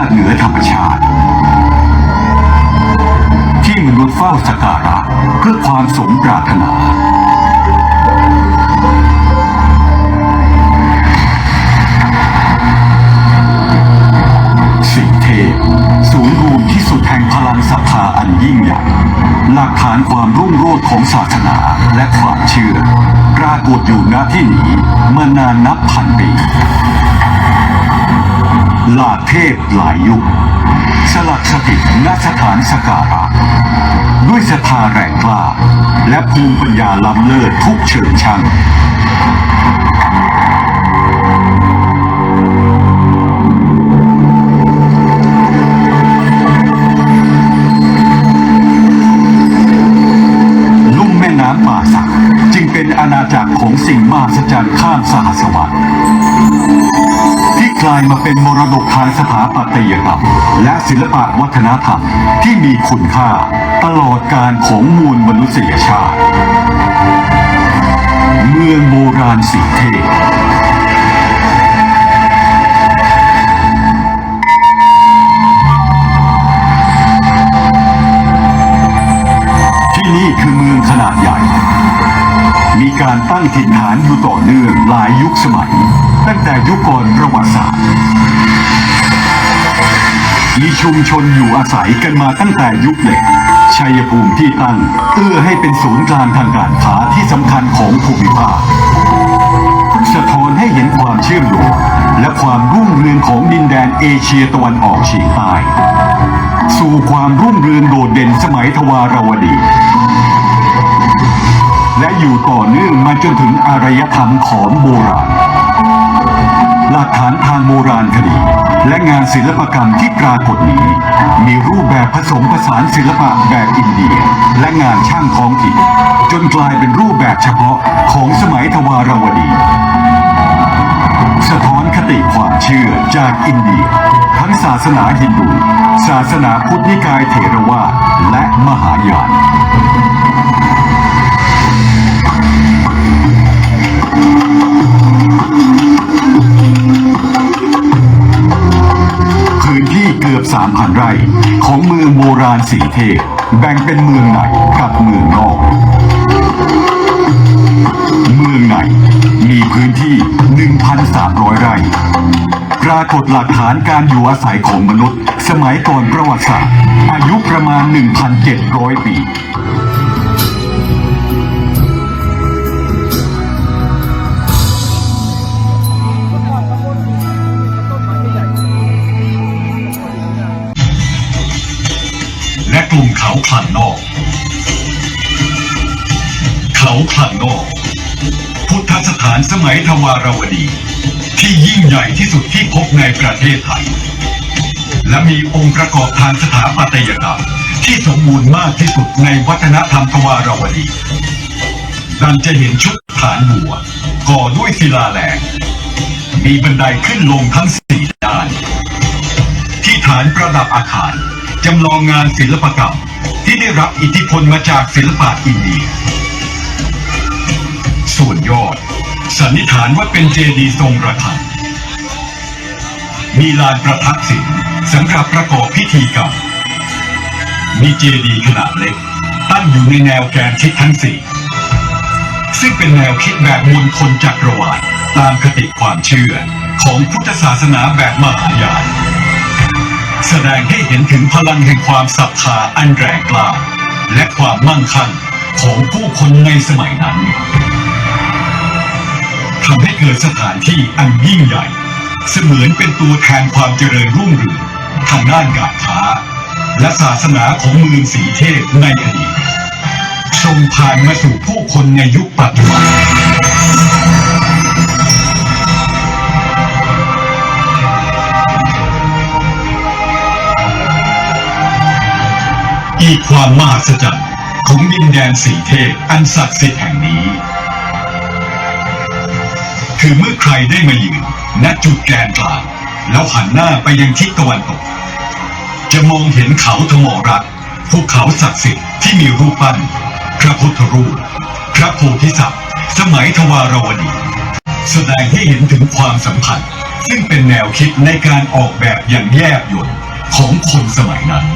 และธรรมชาติ ที่มนุษย์เฝ้าสักการะเพื่อความสมปรารถนาสิ่งเทพศูนย์รวมที่สุดแห่งพลังศรัทธาอันยิ่งใหญ่หลักฐานความรุ่งโรจน์ของศาสนาและความเชื่อปรากฏอยู่ณที่นี้มานานนับพันปี ลาเทพหลายยุค สลักสถิตณสถานสการะ ด้วยศรัทธาแรงกล้า และภูมิปัญญาล้ำเลิศทุกเชิงชันลุ่มแม่น้ำป่าสักจึงเป็นอาณาจักรของสิ่งมหัศจรรย์ข้ามสหัสวรรษที่ กลายมาเป็นมรดกทางสถาปัตยกรรม และศิลปะวัฒนธรรมที่มีคุณค่า ตลอดการของมวลมนุษยชาติ เมืองโบราณสีเทพที่นี่คือเมืองขนาดใหญ่ มีการตั้งถิ่นฐานอยู่ต่อเนื่องหลายยุคสมัย ตั้งแต่ยุคก่อนประวัติศาสตร์ มีชุมชนอยู่อาศัยกันมาตั้งแต่ยุคเหล็ก ชัยภูมิที่ตั้ง เอื้อให้เป็นศูนย์กลางทางการค้าที่สำคัญของภูมิภาค สะท้อนให้เห็นความเชื่อมโยงและความรุ่งเรืองของดินแดนเอเชียตะวันออกเฉียงใต้ สู่ความรุ่งเรืองโดดเด่นสมัยทวารวดีและอยู่ต่อเนื่องมาจนถึงอารยธรรมของโบราณ หลักฐานทางโบราณคดี และงานศิลปกรรมที่ปรากฏนี้ มีรูปแบบผสมผสานศิลปะแบบอินเดีย และงานช่างท้องถิ่นจนกลายเป็นรูปแบบเฉพาะของสมัยทวารวดี สะท้อนคติความเชื่อจากอินเดีย ทั้งศาสนาฮินดู ศาสนาพุทธนิกายเถรวาทและมหายาน 3,000 ไร่ ของเมืองโบราณสีเทพแบ่งเป็นเมืองในกับเมืองนอก เมืองในมีพื้นที่ 1,300 ไร่ ปรากฏหลักฐานการอยู่อาศัยของมนุษย์ สมัยก่อนประวัติศาสตร์ อายุประมาณ 1,700 ปี กลุ่มเขาคลันนอก เขาคลันนอก พุทธสถานสมัยทวารวดี ที่ยิ่งใหญ่ที่สุดที่พบในประเทศไทย และมีองค์ประกอบทางสถาปัตยกรรมที่สมบูรณ์มากที่สุดในวัฒนธรรมทวารวดีดังจะเห็นชุดฐานบัว ก่อด้วยศิลาแรงมีบันไดขึ้นลงทั้งสี่ด้าน ที่ฐานประดับอาคาร จำลองงานศิลปกรรม ที่ได้รับอิทธิพลมาจากศิลปะอินเดีย ส่วนยอด สันนิษฐานว่าเป็นเจดีย์ทรงระฆังมีลานประทับศิลป์สำหรับประกอบพิธีกรรม มีเจดีย์ขนาดเล็ก ตั้งอยู่ในแนวแกนทิศทั้งสี่ซึ่งเป็นแนวคิดแบบมวลชนจักรวาลตามคติความเชื่อของพุทธศาสนาแบบมหายาน แสดงให้เห็นถึงพลังแห่งความศรัทธาอันแรงกล้าและความมั่งคั่งของผู้คนในสมัยนั้นทำให้เกิดสถานที่อันยิ่งใหญ่ เสมือนเป็นตัวแทนความเจริญรุ่งเรืองทางด้านการค้า และศาสนาของเมืองสีเทพในอดีตส่งผ่านมาสู่ผู้คนในยุคปัจจุบัน อีความมหัศจรรย์ของดินแดนสีเทพอันศักดิ์สิทธิ์แห่งนี้ คือเมื่อใครได้มายืนณจุดแกนกลาง แล้วหันหน้าไปยังทิศตะวันตก จะมองเห็นเขาธมรัตภูเขาศักดิ์สิทธิ์ที่มีรูปปั้น พระพุทธรูป พระโพธิสัตว์สมัยทวารวดี แสดงให้เห็นถึงความสัมพันธ์ซึ่งเป็นแนวคิดในการออกแบบอย่างแยบยลของคนสมัยนั้น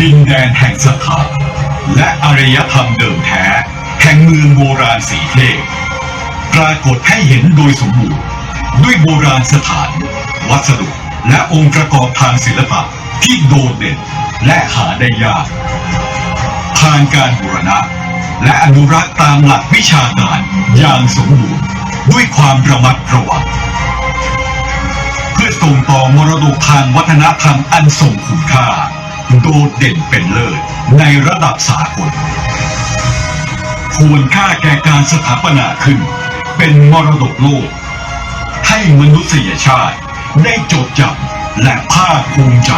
ดินแดนแห่งศรัทธาและอารยธรรมเดิมแท้ แห่งเมืองโบราณสีเทพปรากฏให้เห็นโดยสมบูรณ์ ด้วยโบราณสถาน วัสดุและองค์ประกอบทางศิลปะที่โดดเด่นและหาได้ยากผ่านการบูรณะ และอนุรักษ์ตามหลักวิชาการอย่างสมบูรณ์ ด้วยความระมัดระวังเพื่อส่งต่อมรดกทางวัฒนธรรมอันทรงคุณค่า โดดเด่นเป็นเลิศในระดับสากลควรค่าแก่การสถาปนาขึ้น เป็นมรดกโลก ให้มนุษยชาติได้จดจำและภาคภูมิใจ